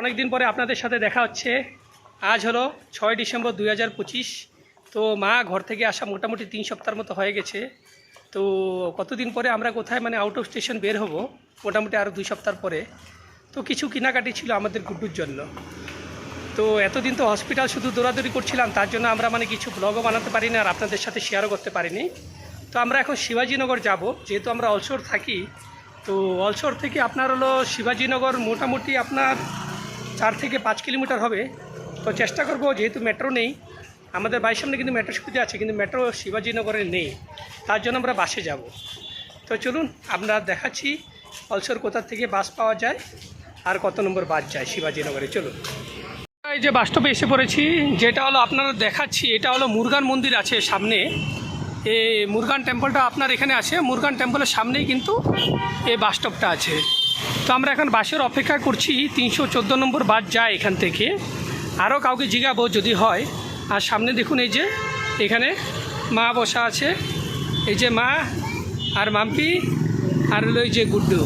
অনেক দিন পরে আপনাদের সাথে দেখা হচ্ছে। আজ হলো ছয় ডিসেম্বর দুই হাজার পঁচিশ। তো মা ঘর থেকে আসা মোটামুটি তিন সপ্তাহের মতো হয়ে গেছে। তো কতদিন পরে আমরা কোথায় মানে আউট অফ স্টেশন বের হব, মোটামুটি আরও দুই সপ্তাহ পরে। তো কিছু কেনাকাটি ছিল আমাদের গুড্ডুর জন্য। তো এতদিন তো হসপিটাল শুধু দৌড়াদৌড়ি করছিলাম, তার জন্য আমরা মানে কিছু ব্লগও বানাতে পারিনি আর আপনাদের সাথে শেয়ারও করতে পারিনি। তো আমরা এখন শিবাজীনগর যাব, যেহেতু আমরা অলসোর থাকি। তো অলসোর থেকে আপনার হলো শিবাজীনগর মোটামুটি আপনার চার থেকে পাঁচ কিলোমিটার হবে। তো চেষ্টা করব, যেহেতু মেট্রো নেই, আমাদের বাড়ির সামনে কিন্তু মেট্রো সুবিধা আছে, কিন্তু মেট্রো শিবাজীনগরে নেই। তার জন্য আমরা বাসে যাব। তো চলুন, আমরা দেখাচ্ছি অলসর কোথা থেকে বাস পাওয়া যায় আর কত নম্বর বাস যায় শিবাজীনগরে চলুন। এই যে বাসস্টপে এসে পড়েছি, যেটা হলো আপনারা দেখাচ্ছি, এটা হলো মুরগান মন্দির আছে সামনে। এই মুরগান টেম্পলটা আপনার এখানে আছে মুরগান টেম্পলের সামনেই কিন্তু এই বাসস্টপটা আছে। তো আমরা এখন বাসের অপেক্ষা করছি, তিনশো চোদ্দ নম্বর বাস যায় এখান থেকে। আরও কাউকে জিগাবো যদি হয়। আর সামনে দেখুন এই যে, এখানে মা বসা আছে। এই যে মা আর মাম্পি আর এই যে গুড্ডু।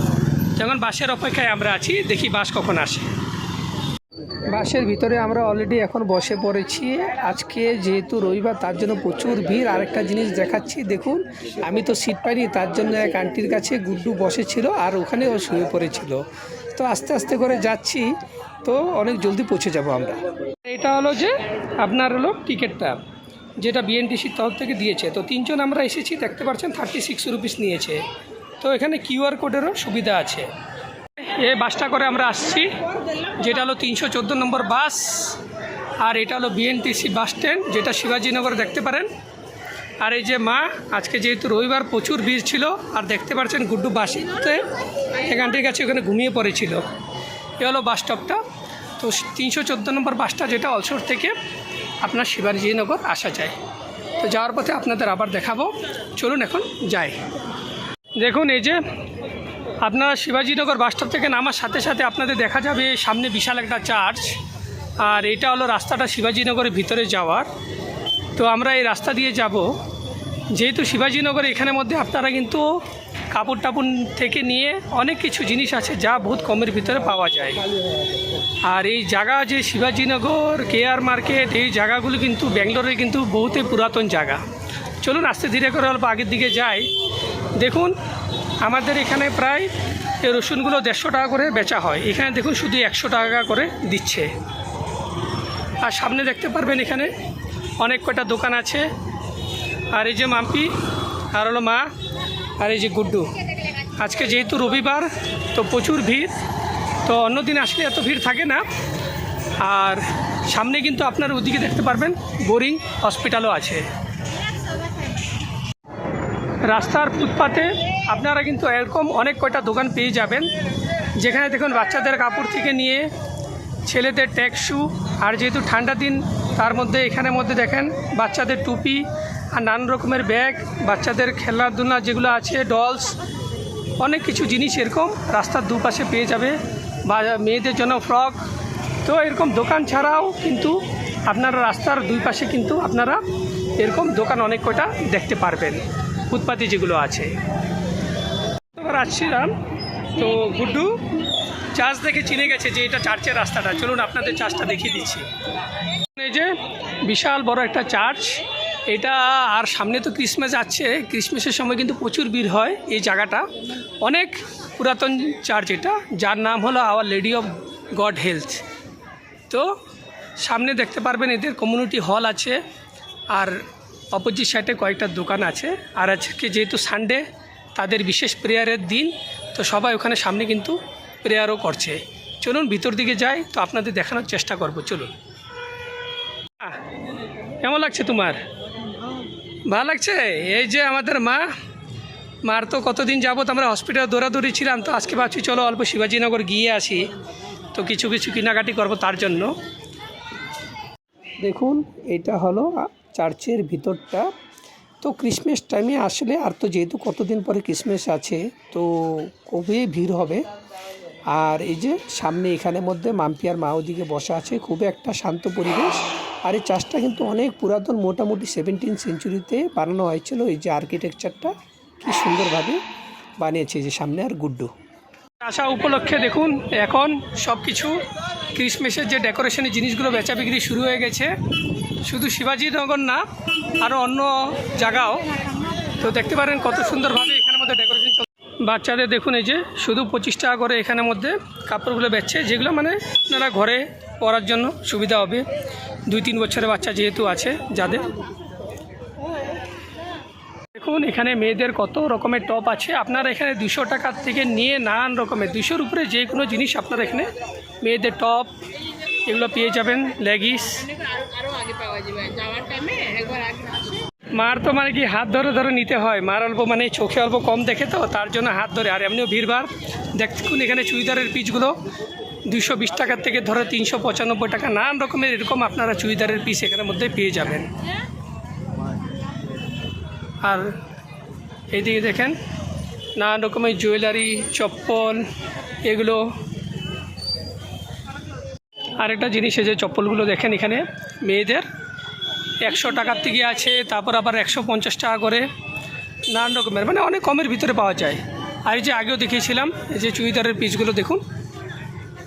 যেমন বাসের অপেক্ষায় আমরা আছি, দেখি বাস কখন আসে। বাসের ভিতরে আমরা অলরেডি এখন বসে পড়েছি। আজকে যেহেতু রবিবার, তার জন্য প্রচুর ভিড়। আরেকটা জিনিস দেখাচ্ছি, দেখুন, আমি তো সিট পাইনি, তার জন্য এক আন্টির কাছে গুড্ডু বসেছিল আর ওখানে ও শুয়ে পড়েছিল। তো আস্তে আস্তে করে যাচ্ছি, তো অনেক জলদি পৌঁছে যাব আমরা। এটা হলো যে, আপনার হলো টিকিটটা, যেটা বিএনটিসির তরফ থেকে দিয়েছে। তো তিনজন আমরা এসেছি, দেখতে পাচ্ছেন থার্টি সিক্স রুপিস নিয়েছে। তো এখানে কিউআর কোডেরও সুবিধা আছে। এই বাসটা করে আমরা আসছি। যেটা হলো তিনশো চোদ্দ নম্বর বাস, আর এটা হলো বিএনটিসি বাস স্ট্যান্ড যেটা শিবাজীনগরে দেখতে পারেন। আর এই যে মা, আজকে যেহেতু রবিবার প্রচুর ভিড় ছিল, আর দেখতে পাচ্ছেন গুড্ডু বাসিতে এখানটির কাছে ওখানে ঘুমিয়ে পড়েছিল। এ হলো বাস স্টপটা তো তিনশো চোদ্দ নম্বর বাসটা যেটা অলসোর থেকে আপনার শিবাজীনগর আসা যায়। তো যাওয়ার পথে আপনাদের আবার দেখাবো। চলুন এখন যাই। দেখুন এই যে আপনারা শিবাজীনগর বাসস্টপ থেকে নামার সাথে সাথে আপনাদের দেখা যাবে সামনে বিশাল একটা চার্চ। আর এটা হলো রাস্তাটা শিবাজীনগরের ভিতরে যাওয়ার। তো আমরা এই রাস্তা দিয়ে যাব। যেহেতু শিবাজীনগর এখানের মধ্যে আপনারা কিন্তু কাপড় টাপড় থেকে নিয়ে অনেক কিছু জিনিস আছে যা বহুত কমের ভিতরে পাওয়া যায়। আর এই জায়গা যে শিবাজীনগর কেআর মার্কেট, এই জায়গাগুলো কিন্তু ব্যাঙ্গালোরে কিন্তু বহুতই পুরাতন জায়গা। চলুন আস্তে ধীরে করে অল্প আগের দিকে যাই। দেখুন আমাদের এখানে প্রায় এই রসুনগুলো দেড়শো টাকা করে বেচা হয়। এখানে দেখুন শুধু একশো টাকা করে দিচ্ছে। আর সামনে দেখতে পারবেন এখানে অনেক কটা দোকান আছে। আর এই যে মাম্পি, আর হলো মা, আর এই যে গুড্ডু। আজকে যেহেতু রবিবার, তো প্রচুর ভিড়। তো অন্য দিন আসলে এত ভিড় থাকে না। আর সামনে কিন্তু আপনার ওদিকে দেখতে পারবেন, বোরিং হসপিটালও আছে। রাস্তার ফুটপাতে আপনারা কিন্তু এরকম অনেক কয়টা দোকান পেয়ে যাবেন। যেখানে দেখুন বাচ্চাদের কাপড় থেকে নিয়ে ছেলেদের ট্যাক শু, আর যেহেতু ঠান্ডা দিন, তার মধ্যে এখানের মধ্যে দেখেন বাচ্চাদের টুপি আর নানান রকমের ব্যাগ, বাচ্চাদের খেলাধুলা যেগুলো আছে ডলস অনেক কিছু জিনিস এরকম রাস্তার দুপাশে পেয়ে যাবে। বা মেয়েদের জন্য ফ্রক। তো এরকম দোকান ছাড়াও কিন্তু আপনারা রাস্তার দুই পাশে কিন্তু আপনারা এরকম দোকান অনেক কয়টা দেখতে পারবেন। ফুটপাতে যেগুলো আছে। আসছিলাম তো গুড্ডু চার্চ দেখে চিনে গেছে যে এটা চার্চের রাস্তাটা। চলুন আপনাদের চার্চটা দেখিয়ে দিচ্ছি। এই যে বিশাল বড় একটা চার্চ, এটা আর সামনে তো ক্রিসমাস আছে। ক্রিসমাসের সময় কিন্তু প্রচুর ভিড় হয় এই জায়গাটা। অনেক পুরাতন চার্চ এটা, যার নাম হলো our lady of good health তো সামনে দেখতে পারবেন এদের কমিউনিটি হল আছে। আর অপোজিট সাইডে কয়েকটা দোকান আছে। আর আজকে যেহেতু সানডে তাদের বিশেষ প্রেয়ারের দিন, তো সবাই ওখানে সামনে কিন্তু প্রেয়ারও করছে। চলুন ভিতর দিকে যাই, তো আপনাদের দেখানোর চেষ্টা করব, চলুন। কেমন লাগছে তোমার? ভালো লাগছে? এই যে আমাদের মা, মার তো কতদিন যাবত আমরা হসপিটালে দৌড়াদৌড়ি ছিলাম, তো আজকে ভাবছি চলো অল্প শিবাজীনগর গিয়ে আসি, তো কিছু কিছু কেনাকাটি করব তার জন্য। দেখুন, এটা হলো চার্চের ভিতরটা। তো ক্রিসমাস টাইমে আসলে আর তো যেহেতু কতদিন পরে ক্রিসমাস আছে, তো খুবই ভিড় হবে। আর এই যে সামনে এখানের মধ্যে মাম্পিয়ার মা ওদিকে বসা আছে খুবই একটা শান্ত পরিবেশ। আর এই চার্চটা কিন্তু অনেক পুরাতন, মোটামুটি সেভেন্টিন সেঞ্চুরিতে বানানো হয়েছিল। এই যে আর্কিটেকচারটা কি সুন্দরভাবে বানিয়েছে যে সামনে আর গুড্ডু। আসা উপলক্ষে দেখুন, এখন সব কিছু ক্রিসমাসের যে ডেকোরেশনের জিনিসগুলো বেচা বিক্রি শুরু হয়ে গেছে। শুধু শিবাজীনগর না আরও অন্য জায়গাও। তো দেখতে পারেন কত সুন্দরভাবে এখানের মধ্যে ডেকোরেশন বাচ্চাদের দেখুন এই যে, শুধু পঁচিশ টাকা করে এখানের মধ্যে কাপড়গুলো বেচছে, যেগুলো মানে আপনারা ঘরে পরার জন্য সুবিধা হবে। দুই তিন বছরের বাচ্চা যেহেতু আছে, যাদের দেখুন, এখানে মেয়েদের কত রকমের টপ আছে। আপনারা এখানে দুশো টাকার থেকে নিয়ে নানান রকমের, দুশোর উপরে যে কোনো জিনিস আপনারা এখানে মেয়েদের টপ, এগুলো পেয়ে যাবেন, লেগিস। মার তো মানে কি হাত ধরে ধরে নিতে হয়, মার অল্প মানে চোখে অল্প কম দেখে তো, তার জন্য হাত ধরে। আর এমনিও ভিড়ভাড়। দেখুন, এখানে চুড়িদারের পিসগুলো দুশো বিশ টাকার থেকে ধরে তিনশো পঁচানব্বই টাকা, নানান রকমের এরকম আপনারা চুড়িদারের পিস এখানের মধ্যে পেয়ে যাবেন। আর এইদিকে দেখেন নানান রকমের জুয়েলারি, চপ্পল, এগুলো। আরেকটা জিনিস যে চপ্পলগুলো দেখেন এখানে, মেয়েদের। একশো টাকার থেকে আছে, তারপর আবার একশো পঞ্চাশ টাকা করে। নানান রকমের মানে অনেক কমের ভিতরে পাওয়া যায়। আর যে আগেও দেখিয়েছিলাম, এই যে চুড়িদারের পিসগুলো দেখুন,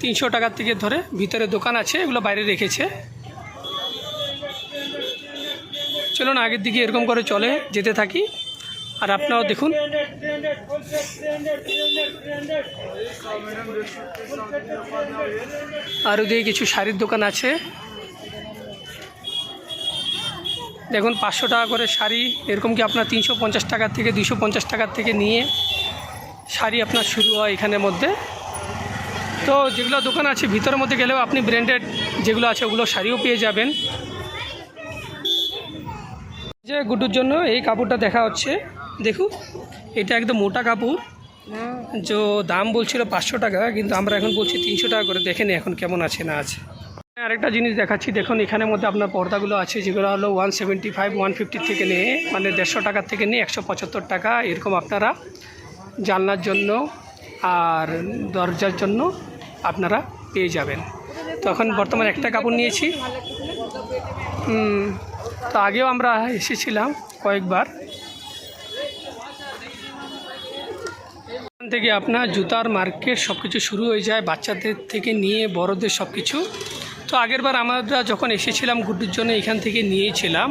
তিনশো টাকার থেকে ধরে ভিতরে দোকান আছে, এগুলো বাইরে রেখেছে। চলুন আগের দিকে এরকম করে চলে যেতে থাকি। আর আপনারাও দেখুন। আর ওদিকে কিছু শাড়ির দোকান আছে। দেখুন, পাঁচশো টাকা করে শাড়ি। এরকম কি আপনার তিনশো পঞ্চাশ টাকার থেকে, দুশো পঞ্চাশ টাকার থেকে নিয়ে শাড়ি আপনার শুরু হয় এখানের মধ্যে। তো যেগুলো দোকান আছে, ভিতরের মধ্যে গেলেও আপনি ব্র্যান্ডেড যেগুলো আছে, ওগুলো শাড়িও পেয়ে যাবেন। যে গুডুর জন্য এই কাপড়টা দেখা হচ্ছে। দেখুন এটা একদম মোটা কাপড়। যে দাম বলছিল পাঁচশো টাকা কিন্তু আমরা এখন বলছি তিনশো টাকা করে। দেখে নিই এখন কেমন আছে না আছে। আরেকটা জিনিস দেখাচ্ছি। দেখুন এখানের মধ্যে আপনার পর্দাগুলো আছে যেগুলো হলো one seventy five one fifty থেকে নিয়ে মানে দেড়শো টাকার থেকে নিয়ে একশো পঁচাত্তর টাকা এরকম আপনারা জানলার জন্য আর দরজার জন্য আপনারা পেয়ে যাবেন। তো এখন বর্তমানে একটা কাপড় নিয়েছি। হুম, তো আগেও আমরা এসেছিলাম কয়েকবার। এখান থেকে আপনার জুতার মার্কেট সব কিছু শুরু হয়ে যায়, বাচ্চাদের থেকে নিয়ে বড়দের সব কিছু তো আগেরবার আমরা যখন এসেছিলাম গুড্ডুর জন্য, এখান থেকে নিয়েছিলাম।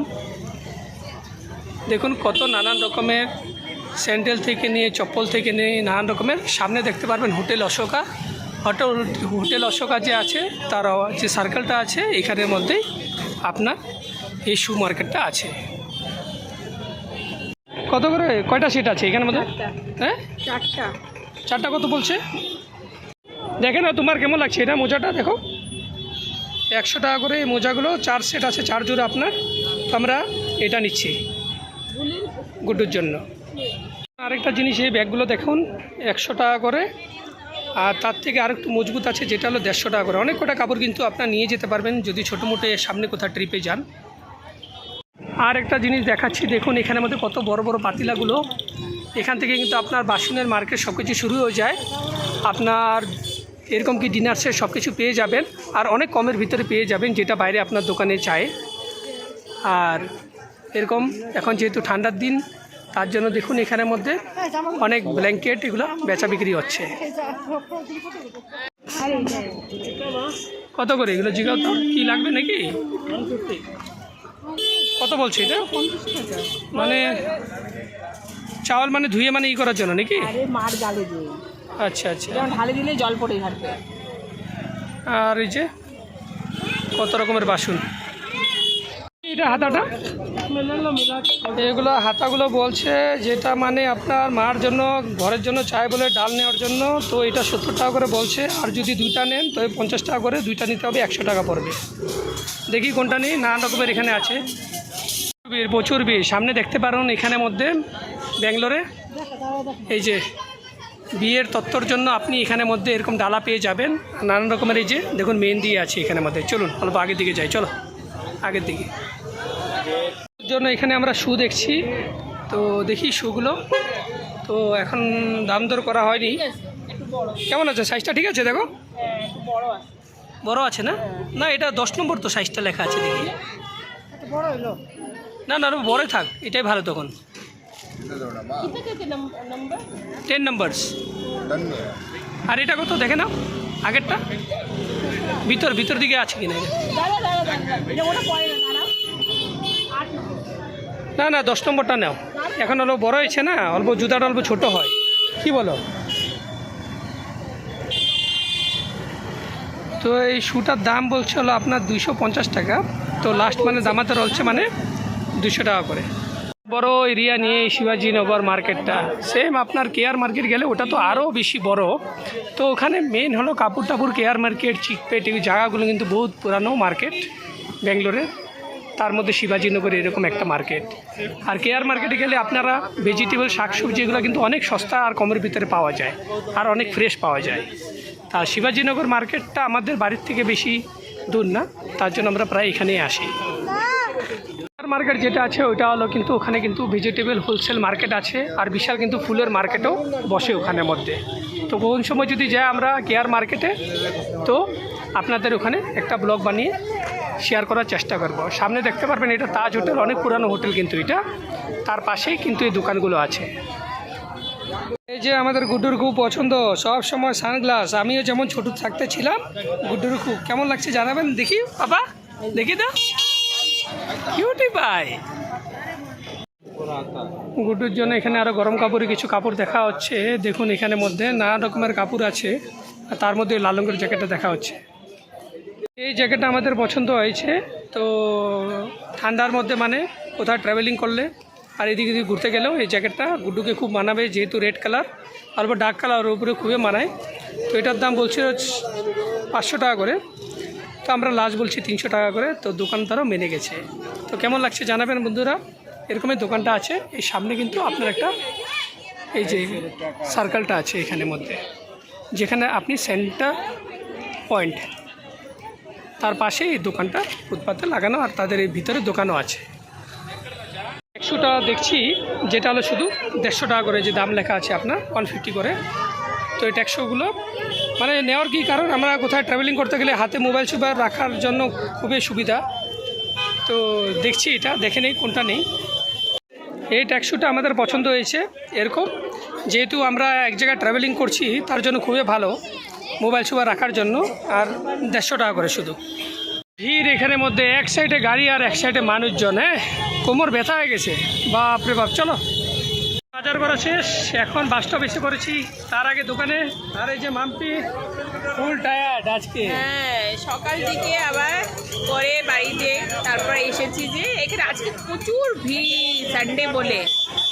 দেখুন কত নানান রকমের স্যান্ডেল থেকে নিয়ে, চপ্পল থেকে নিয়ে, নানান রকমের। সামনে দেখতে পারবেন hotel Ashoka. Hotel hotel Ashoka যে আছে, তার যে সার্কেলটা আছে, এখানের মধ্যেই আপনার এই শু মার্কেটটা আছে। কত করে? কয়টা সিট আছে এখানের মধ্যে হ্যাঁ? চারটা। চারটা কত বলছে? দেখে না তোমার কেমন লাগছে এটা মোজাটা? দেখো। একশো টাকা করে এই মোজাগুলো চার সেট আছে চার জোড়া আপনার। আমরা এটা নিচ্ছি গুড্ডুর জন্য। আরেকটা জিনিস এই ব্যাগগুলো দেখুন একশো টাকা করে। আর তার থেকে আরেকটু মজবুত আছে যেটা হলো দেড়শো টাকা করে। অনেক কটা কাপড় কিন্তু আপনার নিয়ে যেতে পারবেন যদি ছোটো মোটো সামনে কোথাও ট্রিপে যান। আর একটা জিনিস দেখাচ্ছি, দেখুন এখানের মধ্যে কত বড় বড় পাতিলাগুলো। এখান থেকে কিন্তু আপনার বাসনের মার্কেট সব কিছু শুরু হয়ে যায়। আপনার এরকম কি ডিনার সেট সব কিছু পেয়ে যাবেন, আর অনেক কমের ভিতরে পেয়ে যাবেন, যেটা বাইরে আপনার দোকানে চায় আর এরকম এখন যেহেতু ঠান্ডার দিন, তার জন্য দেখুন এখানের মধ্যে অনেক ব্ল্যাঙ্কেট এগুলো বেচা বিক্রি হচ্ছে। কত করে এগুলো জিগাও তো? কী লাগবে নাকি? কত বলছি এটা? মানে চাওয়াল মানে ধুয়ে মানে ই করার জন্য নাকি? মার গালে দিয়ে। আচ্ছা আচ্ছা। যেমন ঢালে দিলে জল পড়ে আর এই যে কত রকমের বাসন? এটা হাতাটা? এগুলো হাতাগুলো বলছে যেটা মানে আপনার মার জন্য ঘরের জন্য চায় বলে ডাল নেওয়ার জন্য তো এটা সত্তর টাকা করে বলছে। আর যদি দুইটা নেন তো পঞ্চাশ টাকা করে দুইটা নিতে হবে একশো টাকা পড়বে। দেখি কোনটা নেই নানান রকমের এখানে আছে। বীর প্রচুর বীর সামনে দেখতে পারেন এখানে মধ্যে, ব্যাঙ্গালোরে। এই যে, বিয়ের তত্ত্বর জন্য আপনি এখানের মধ্যে এরকম ডালা পেয়ে যাবেন। নানান রকমের এই যে, দেখুন মেহেন্দি আছে এখানের মধ্যে। চলুন, অল্প আগের দিকে যাই, চলো। আগের দিকে। জন্য এখানে আমরা শু দেখছি। তো দেখি শুগুলো। তো এখন দাম দর করা হয়নি। কেমন আছে সাইজটা? ঠিক আছে, দেখো। বড় আছে। না? না, এটা দশ নম্বর তো সাইজটা লেখা আছে দেখি। বড় না না বড় থাক, এটাই ভালো তখন। টেন নাম্বারস আর এটা কত, দেখে নাও, আগেরটা। ভিতর ভিতর দিকে আছে কিনা না না, দশ নম্বরটা নাও। এখন অল্প বড় হয়েছে না, অল্প জুতাটা অল্প ছোট হয়। কি বলো? তো এই শুটার দাম বলছে হলো আপনার দুইশো পঞ্চাশ টাকা। তো লাস্ট মানে দামাতে রয়েছে মানে দুশো টাকা করে। বড় এরিয়া নিয়ে শিবাজীনগর মার্কেটটা। সেম আপনার কেয়ার মার্কেট গেলে ওটা তো আরও বেশি বড়। তো ওখানে মেন হলো কাপড় টাপুর কেয়ার মার্কেট চিকপেট এই জায়গাগুলো কিন্তু বহুত পুরানো মার্কেট ব্যাঙ্গালোরে। তার মধ্যে শিবাজীনগর এরকম একটা মার্কেট আর কেয়ার মার্কেটে গেলে আপনারা ভেজিটেবল শাকসবজি এগুলো কিন্তু অনেক সস্তা আর কমের ভিতরে পাওয়া যায়। আর অনেক ফ্রেশ পাওয়া যায়। তা শিবাজীনগর মার্কেটটা আমাদের বাড়ির থেকে বেশি দূর না। তার জন্য আমরা প্রায় এখানেই আসি। সুপার মার্কেট যেটা আছে, ওইটা হলো কিন্তু ওখানে কিন্তু ভেজিটেবল হোলসেল মার্কেট আছে আর বিশাল কিন্তু ফুলের মার্কেটও বসে ওখানের মধ্যে। তো কোন সময় যদি যাই আমরা কেয়ার মার্কেটে তো আপনাদের ওখানে একটা ব্লগ বানিয়ে শেয়ার করার চেষ্টা করব। সামনে দেখতে পারবেন এটা তাজ হোটেল, অনেক পুরানো হোটেল কিন্তু এটা। তার পাশেই কিন্তু এই দোকানগুলো আছে। এই যে আমাদের গুড্ডুর খুব পছন্দ, সব সময় সানগ্লাস। আমিও যেমন ছোট থাকতে ছিলাম, গুড্ডুর খুব। কেমন লাগছে জানাবেন? দেখি বাবা দেখি তো। কিউটি পাই গুড্ডুর জন্য এখানে আরও গরম কাপড়ে কিছু কাপড় দেখা হচ্ছে। দেখুন এখানে মধ্যে নানা রকমের কাপড় আছে, আর তার মধ্যে লাল রঙের জ্যাকেটটা দেখা হচ্ছে। এই জ্যাকেটটা আমাদের পছন্দ হয়েছে, তো ঠান্ডার মধ্যে মানে কোথাও ট্রাভেলিং করলে, আর এদিকে এদিকে ঘুরতে গেলেও এই জ্যাকেটটা গুড্ডুকে খুব মানাবে, যেহেতু রেড কালার অল্প ডার্ক কালার উপরে খুবই মানায়। তো এটার দাম বলছিল পাঁচশো টাকা করে। তো আমরা লাস্ট বলছি তিনশো টাকা করে, তো দোকানদারও মেনে গেছে। তো কেমন লাগছে জানাবেন বন্ধুরা? এরকমই দোকানটা আছে, এই সামনে কিন্তু আপনার একটা এই যে সার্কেলটা আছে এখানের মধ্যে। যেখানে আপনি সেন্টার পয়েন্ট তার পাশে এই দোকানটা ফুটপাতে লাগানো আর তাদের এই ভিতরে দোকানও আছে। একশো টাকা দেখছি, যেটা হলো শুধু দেড়শো টাকা করে যে দাম লেখা আছে আপনার ওয়ান ফিফটি করে। তো এই ট্যাক্সোগুলো মানে নেওয়ার কি কারণ? আমরা কোথায় ট্রাভেলিং করতে গেলে হাতে মোবাইল সুবাইল রাখার জন্য খুবই সুবিধা। তো দেখছি এটা, দেখে নেই কোনটা নেই। এই ট্যাক্সুটা আমাদের পছন্দ হয়েছে, এরকম। যেহেতু আমরা এক জায়গায় ট্রাভেলিং করছি, তার জন্য খুবই ভালো মোবাইল সুবাইল রাখার জন্য, আর দেড়শো টাকা করে শুধু। ভিড় এখানের মধ্যে, এক সাইডে গাড়ি আর এক সাইডে মানুষজন হ্যাঁ? কোমর ব্যথা হয়ে গেছে। বাপরে বাপ, চলো। বাজার করা শেষ। এখন বাসটা বেশি করেছি। তার আগে দোকানে। আর এই যে মাম্পি ফুল টায়ার্ড আজকে। হ্যাঁ সকাল থেকে আবার পরে বাড়িতে তারপরে এসেছি যে এখানে আজকে প্রচুর ভিড় সানডে বলে।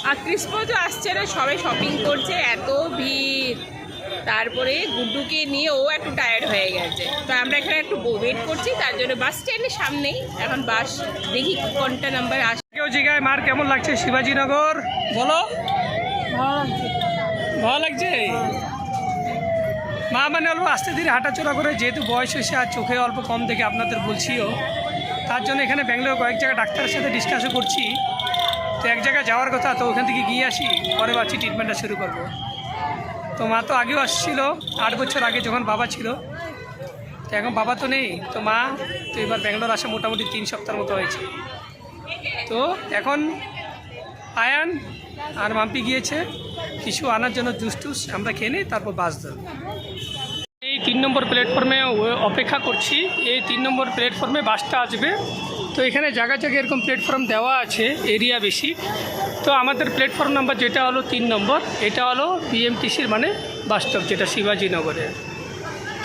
আর ক্রিসমাসও আসছে না সবাই শপিং করছে এত ভিড়। তারপরে গুড্ডুকে নিয়ে ও একটু টায়ার্ড হয়ে গেছে। তো আমরা এখানে একটু ওয়েট করছি তার জন্য বাস স্ট্যান্ডের সামনেই। এখন বাস দেখি কোনটা নাম্বার আসে কেউ জিগায় মার কেমন লাগছে? শিবাজীনগর। বলো। ভালো লাগছে? মা মানে অল্প আস্তে ধীরে হাঁটাচলা করে, যেহেতু বয়স হয়েছে আর চোখে অল্প কম দেখে আপনাদের বলছিও, তার জন্য এখানে ব্যাঙ্গালোর কয়েক জায়গায় ডাক্তারের সাথে ডিসকাসও করছি। তো এক জায়গায় যাওয়ার কথা, তো ওখান থেকে গিয়ে আসি, পরে ভাবছি ট্রিটমেন্টটা শুরু করব। তো মা তো আগেও আসছিল, আট বছর আগে যখন বাবা ছিল। তো এখন বাবা তো নেই, তো মা, তো এবার ব্যাঙ্গালোর আসা মোটামুটি তিন সপ্তাহের মতো হয়েছে। তো এখন আয়ান আর মাম্পি গিয়েছে। কিছু আনার জন্য জুস টুস আমরা খেয়ে নিই, তারপর বাস ধরব। এই তিন নম্বর প্ল্যাটফর্মে অপেক্ষা করছি। এই তিন নম্বর প্ল্যাটফর্মে বাসটা আসবে। তো এখানে জায়গা জায়গায় এরকম প্ল্যাটফর্ম দেওয়া আছে, এরিয়া বেশি। তো আমাদের প্ল্যাটফর্ম নাম্বার যেটা হলো তিন নম্বর, এটা হলো বিএমটিসির মানে বাস স্টপ, যেটা শিবাজীনগরের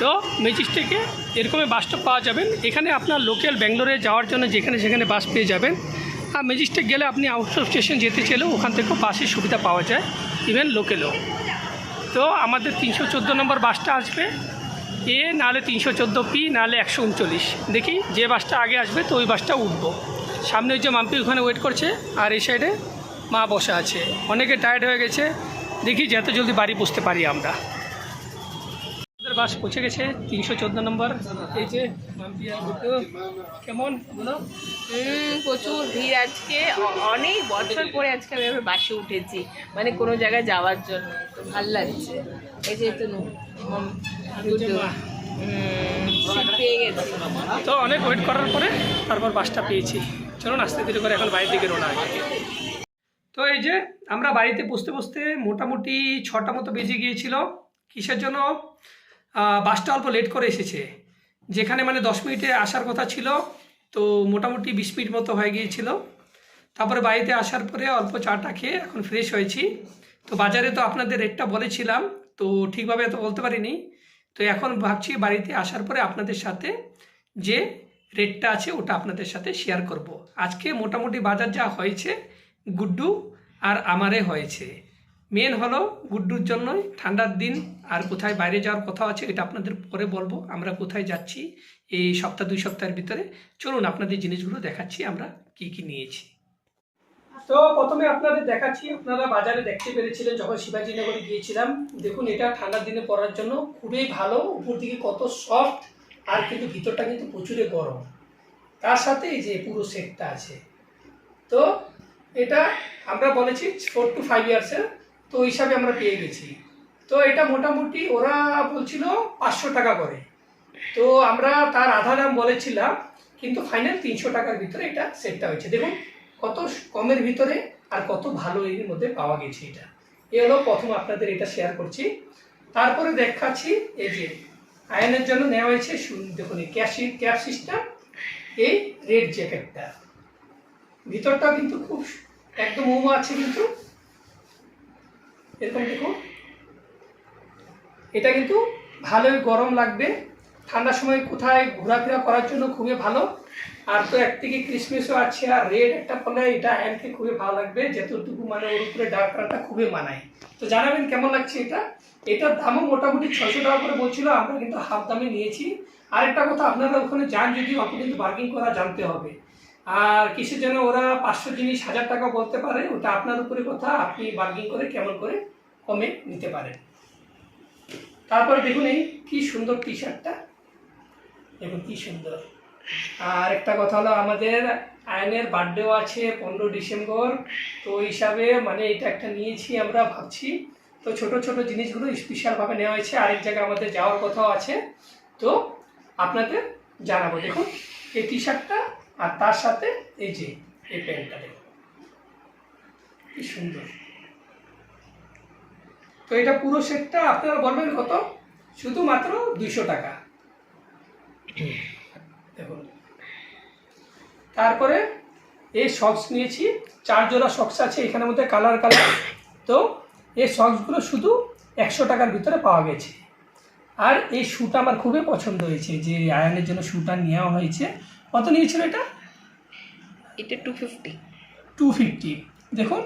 তো ম্যাজিস্ট্রেটে এরকমই বাস স্টপ পাওয়া যাবেন। এখানে আপনার লোকাল ব্যাঙ্গালোরে যাওয়ার জন্য যেখানে সেখানে বাস পেয়ে যাবেন। আর ম্যাজিস্ট্রেট গেলে আপনি আউট অফ স্টেশন যেতে চাইলেও ওখান থেকেও বাসের সুবিধা পাওয়া যায় ইভেন লোকেলও তো আমাদের তিনশো চোদ্দ নম্বর বাসটা আসবে এ নাহলে তিনশো চোদ্দ পি নাহলে একশো উনচল্লিশ। দেখি যে বাসটা আগে আসবে তো ওই বাসটা উঠবো। সামনে ওই যে মাম্পি ওখানে ওয়েট করছে, আর এই সাইডে মা বসা আছে। অনেকে টায়ার্ড হয়ে গেছে। দেখি যত জলদি বাড়ি পৌঁছতে পারি আমরা। বাস পৌঁছে গেছে তিনশো চোদ্দ নম্বর। এই যে। কেমন? বলো। প্রচুর ভিড় আজকে। অনেক বছর পরে আজকে আমি আবার বাসে উঠেছি। মানে কোনো জায়গায় যাওয়ার জন্য। তো ভালো লাগছে। এই যে তো তো অনেক ওয়েট করার পরে তারপর বাসটা পেয়েছি। চলুন আস্তে ধীরে করে এখন বাইরের দিকে রোনা তো এই যে আমরা বাড়িতে বসতে বসতে মোটামুটি ছটা মতো বেজে গিয়েছিল। কিসের জন্য? বাসটা অল্প লেট করে এসেছে। যেখানে মানে দশ মিনিটে আসার কথা ছিল, তো মোটামুটি বিশ মিনিট মতো হয়ে গিয়েছিল। তারপরে বাড়িতে আসার পরে অল্প চাটা খেয়ে এখন ফ্রেশ হয়েছি। তো বাজারে তো আপনাদের রেটটা বলেছিলাম, তো ঠিকভাবে তো বলতে পারিনি। তো এখন ভাবছি বাড়িতে আসার পরে আপনাদের সাথে যে রেটটা আছে ওটা আপনাদের সাথে শেয়ার করব। আজকে মোটামুটি বাজার যা হয়েছে, গুড্ডু আর আমারে হয়েছে। মেন হলো গুড্ডুর জন্যই, ঠান্ডার দিন, আর কোথায় বাইরে যাওয়ার কথা আছে, এটা আপনাদের পরে বলব, আমরা কোথায় যাচ্ছি এই সপ্তাহ, দুই সপ্তাহের ভিতরে। চলুন আপনাদের জিনিসগুলো দেখাচ্ছি, আমরা কি কি নিয়েছি। তো প্রথমে আপনাদের দেখাচ্ছি, আপনারা বাজারে দেখতে পেরেছিলেন যখন শিবাজীনগরে গিয়েছিলাম। দেখুন, এটা ঠান্ডার দিনে পরার জন্য খুবই ভালো, উপর দিকে কত সফট আর কিন্তু ভিতরটা কিন্তু প্রচুরে গরম। তার সাথে এই যে পুরো সেটটা আছে। তো এটা আমরা বলেছি ফোর টু ফাইভ ইয়ার্সের তো ওই হিসাবে আমরা পেয়ে গেছি। তো এটা মোটামুটি ওরা বলছিল পাঁচশো টাকা করে। তো আমরা তার আধা দাম বলেছিলাম, কিন্তু ফাইনাল তিনশো টাকার ভিতরে এটা সেটটা হয়েছে। দেখুন কত কমের ভিতরে আর কত ভালো এর মধ্যে পাওয়া গেছে এটা। এ হলো প্রথম আপনাদের এটা শেয়ার করছি। তারপরে দেখাচ্ছি এই যে আয়নের জন্য নেওয়া হয়েছে দেখুন এই ক্যাশি ক্যাপ সিস্টেম, এই রেড জ্যাকেটটা। ভিতরটা কিন্তু খুব একদম মোমো আছে কিন্তু। এরকম দেখুন এটা কিন্তু ভালোই গরম লাগবে। ঠান্ডার সময় কোথায় ঘোরাফেরা করার জন্য খুবই ভালো। আর তো একদিকে ক্রিসমাসও আছে, আর রেড একটা পড়লে এটা হ্যান্ডকে খুবই ভালো লাগবে, যতটুকু মানে ওর উপরে ডার্ক কালারটা খুবই মানায়। তো জানাবেন কেমন লাগছে এটা? এটার দামও মোটামুটি ছয়শো টাকা করে বলছিল, আমরা কিন্তু হাফ দামে নিয়েছি। আরেকটা কথা, আপনারা ওখানে যান যদি, অত কিন্তু বার্গিং করা জানতে হবে। আর কিসের জন্য ওরা পাঁচশো জিনিস, হাজার টাকা বলতে পারে, ওটা আপনার উপরে কথা, আপনি বার্গিং করে কেমন করে কমে নিতে পারেন। তারপরে দেখুন এই কি সুন্দর টি শার্টটা দেখুন কি সুন্দর। আর একটা কথা হলো, আমাদের আয়নের বার্থডেও আছে পনেরো ডিসেম্বর, তো ওই হিসাবে মানে এটা একটা নিয়েছি আমরা, ভাবছি। তো ছোট ছোট জিনিসগুলো স্পেশালভাবে নেওয়া হয়েছে, আরেক জায়গায় আমাদের যাওয়ার কথাও আছে। তো আপনাদের জানাব। দেখুন, এই টি শার্টটা আর তার সাথে এই যে এই প্যান্টটা দেখুন। কি সুন্দর। তো এটা পুরো সেটটা আপনারা বলবেন কত? শুধুমাত্র দুইশো টাকা। দেখুন। তারপরে এই সক্স নিয়েছি। চার জোড়া সক্স আছে, এখানের মধ্যে কালার কালার তো এই সক্সগুলো শুধু একশো টাকার ভিতরে পাওয়া গেছে। আর এই শ্যুটা আমার খুবই পছন্দ হয়েছে, যে আয়নের জন্য শ্যুটা নেওয়া হয়েছে। কত নিয়েছিল এটা? এটা টু ফিফটি টু ফিফটি দেখুন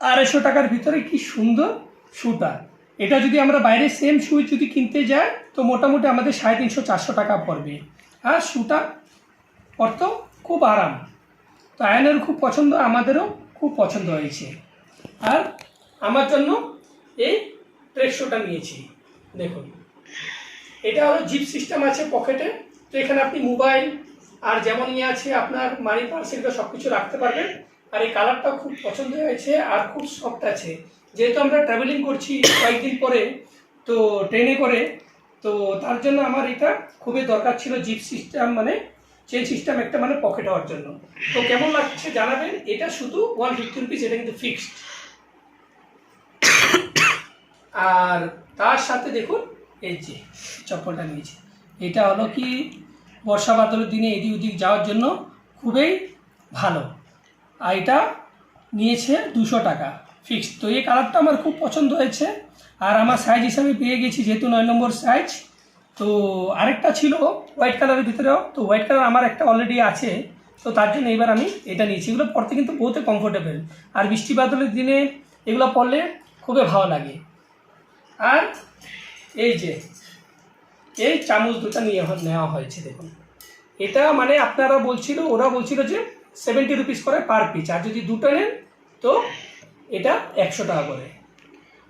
আড়াইশো টাকার ভিতরে কি সুন্দর শ্যুটা এটা যদি আমরা বাইরে সেম শ্যু যদি কিনতে যাই তো মোটামুটি আমাদের সাড়ে তিনশো চারশো টাকা পড়বে। আর শ্যুটা অর্থ খুব আরাম। তো আয়নের খুব পছন্দ আমাদেরও খুব পছন্দ হয়েছে। আর আমার জন্য এই ট্রেক শ্যুটা নিয়েছি। দেখুন এটা হলো জিপ সিস্টেম আছে পকেটে তো এখানে আপনি মোবাইল আর যেমন ইয়ে আছে আপনার মানি পার্স এগুলো সব কিছু রাখতে পারবেন। আর এই কালারটাও খুব পছন্দ হয়েছে আর খুব সফট আছে। যেহেতু আমরা ট্রাভেলিং করছি কয়েকদিন পরে, তো ট্রেনে করে, তো তার জন্য আমার এটা খুবই দরকার ছিল জিপ সিস্টেম মানে চেন সিস্টেম একটা মানে পকেট হওয়ার জন্য। তো কেমন লাগছে জানাবেন। এটা শুধু ওয়ান ফিফটি রুপিস এটা কিন্তু ফিক্সড আর তার সাথে দেখুন, এই যে চপ্পলটা নিয়েছি। এটা হলো কি? বর্ষা বাদলের দিনে এদিক ওদিক যাওয়ার জন্য খুবই ভালো। আর এটা নিয়েছে দুশো টাকা ফিক্সড তো এই কালারটা আমার খুব পছন্দ হয়েছে। আর আমার সাইজ হিসাবে পেয়ে গেছি যেহেতু নয় নম্বর সাইজ তো আরেকটা ছিল হোয়াইট কালারের ভিতরেও। তো হোয়াইট কালার আমার একটা অলরেডি আছে। তো তার জন্য এবার আমি এটা নিয়েছি। এগুলো পরতে কিন্তু বহুতে কমফোর্টেবল আর বৃষ্টি বাদলের দিনে এগুলো পরলে খুবই ভালো লাগে। আর এই যে এই চামচ দুটো নিয়ে নেওয়া হয়েছে দেখুন। এটা মানে আপনারা বলছিল ওরা বলছিল যে সেভেন্টি রুপিস করে পার পিস আর যদি দুটো নেন তো এটা একশো টাকা করে।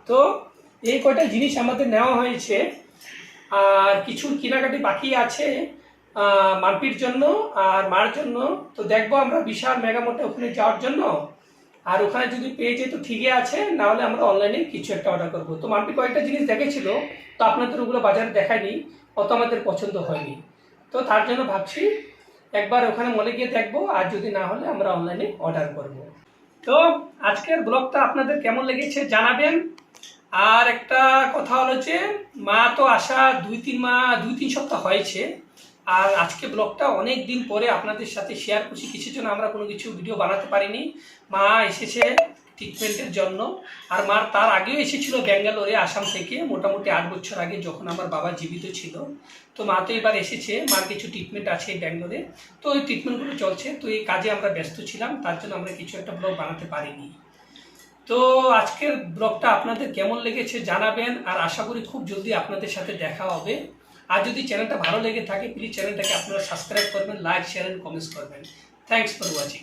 তো এই কয়টা জিনিস আমাদের নেওয়া হয়েছে আর কিছু কেনাকাটি বাকি আছে আহ, মাম্পির জন্য আর মার জন্য। তো দেখব আমরা বিশাল মেগামোটে ওখানে যাওয়ার জন্য। আর ওখানে যদি পেয়ে যেত ঠিকই আছে না হলে আমরা অনলাইনে কিছু একটা অর্ডার করব। তো মাম্পি কয়েকটা জিনিস দেখেছিল, তো আপনাদের ওগুলো বাজারে দেখায়নি, অত আমাদের পছন্দ হয়নি। তো তার জন্য ভাবছি একবার ওখানে মলে গিয়ে দেখব, আর যদি না হলে আমরা অনলাইনে অর্ডার করব। তো আজকের ব্লগটা আপনাদের কেমন লেগেছে জানাবেন। আর একটা কথা হলো যে, মা তো আসা দুই তিন মা, দুই তিন সপ্তাহ হয়েছে। আর আজকে ব্লগটা অনেক দিন পরে আপনাদের সাথে শেয়ার করছি। কিছু জন্য আমরা কোনো কিছু ভিডিও বানাতে পারিনি। মা এসেছে ট্রিটমেন্টের জন্য। আর মার তার আগেও এসেছিল ব্যাঙ্গালোরে, আসাম থেকে, মোটামুটি আট বছর আগে যখন আমার বাবা জীবিত ছিল। তো মা তো এবার এসেছে, মার কিছু ট্রিটমেন্ট আছে এই ব্যাঙ্গালোরে। তো ওই ট্রিটমেন্টগুলো চলছে। তো এই কাজে আমরা ব্যস্ত ছিলাম, তার জন্য আমরা কিছু একটা ব্লগ বানাতে পারিনি। তো আজকের ব্লগটা আপনাদের কেমন লেগেছে জানাবেন, আর আশা করি খুব জলদি আপনাদের সাথে দেখা হবে। আর যদি চ্যানেলটা ভালো লেগে থাকে প্লিজ চ্যানেলটাকে আপনারা সাবস্ক্রাইব করবেন লাইক শেয়ার এন্ড কমেন্টস করবেন। Thanks for watching